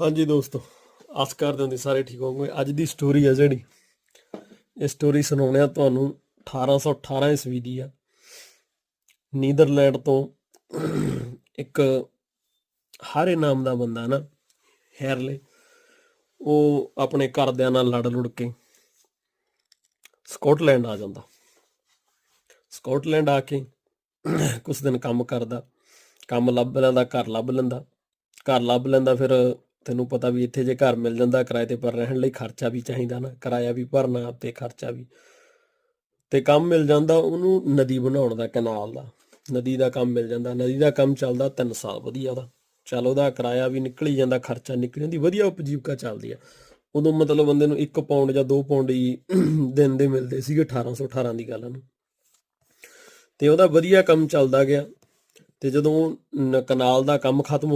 ਹਾਂਜੀ ਦੋਸਤੋ, ਆਸ ਕਰਦੇ ਹਾਂ ਤੁਸੀਂ ਸਾਰੇ ਠੀਕ ਹੋਵੋਗੇ। ਅੱਜ ਦੀ ਸਟੋਰੀ ਹੈ ਜਿਹੜੀ, ਇਹ ਸਟੋਰੀ ਸੁਣਾਉਣੇ ਆ ਤੁਹਾਨੂੰ 1818 ਈਸਵੀ ਦੀ ਆ। ਨੀਦਰਲੈਂਡ ਤੋਂ ਇੱਕ ਹਾਰੇ ਨਾਮ ਦਾ ਬੰਦਾ ਨਾ, ਹੈਰਲੇ, ਉਹ ਆਪਣੇ ਘਰਦਿਆਂ ਨਾਲ ਲੜ ਲੁੜ ਕੇ ਸਕਾਟਲੈਂਡ ਆ ਜਾਂਦਾ। ਸਕਾਟਲੈਂਡ ਆ ਕੇ ਕੁਝ ਦਿਨ ਕੰਮ ਕਰਦਾ, ਕੰਮ ਲੱਭ ਲੈਂਦਾ, ਘਰ ਲੱਭ ਲੈਂਦਾ। ਘਰ ਲੱਭ ਲੈਂਦਾ, ਫਿਰ ਤੈਨੂੰ ਪਤਾ ਵੀ ਇੱਥੇ ਜੇ ਘਰ ਮਿਲ ਜਾਂਦਾ, ਕਿਰਾਏ ਤੇ ਪਰ ਰਹਿਣ ਲਈ ਖਰਚਾ ਵੀ ਚਾਹੀਦਾ ਨਾ, ਕਿਰਾਇਆ ਵੀ ਭਰਨਾ ਤੇ ਖਰਚਾ ਵੀ। ਤੇ ਕੰਮ ਮਿਲ ਜਾਂਦਾ ਉਹਨੂੰ ਨਦੀ ਬਣਾਉਣ ਦਾ, ਕਨਾਲ ਦਾ। ਨਦੀ ਦਾ ਕੰਮ ਮਿਲ ਜਾਂਦਾ, ਨਦੀ ਦਾ ਕੰਮ ਚੱਲਦਾ 3 ਸਾਲ ਵਧੀਆ ਉਹਦਾ ਚੱਲ ਉਹਦਾ ਕਿਰਾਇਆ ਵੀ ਨਿਕਲੀ ਜਾਂਦਾ, ਖਰਚਾ ਨਿਕਲ ਜਾਂਦੀ, ਵਧੀਆ ਉਪਜੀਵਕਾ ਚੱਲਦੀ ਆ। ਉਦੋਂ ਮਤਲਬ ਬੰਦੇ ਨੂੰ 1 ਪਾਉਂਡ ਜਾਂ 2 ਪਾਉਂਡ ਹੀ ਦਿਨ ਦੇ ਮਿਲਦੇ ਸੀਗੇ 1818 ਦੀ ਗੱਲ ਨੂੰ। ਤੇ ਉਹਦਾ ਵਧੀਆ ਕੰਮ ਚੱਲਦਾ ਗਿਆ। ਤੇ ਜਦੋਂ ਕਨਾਲ ਦਾ ਕੰਮ ਖਤਮ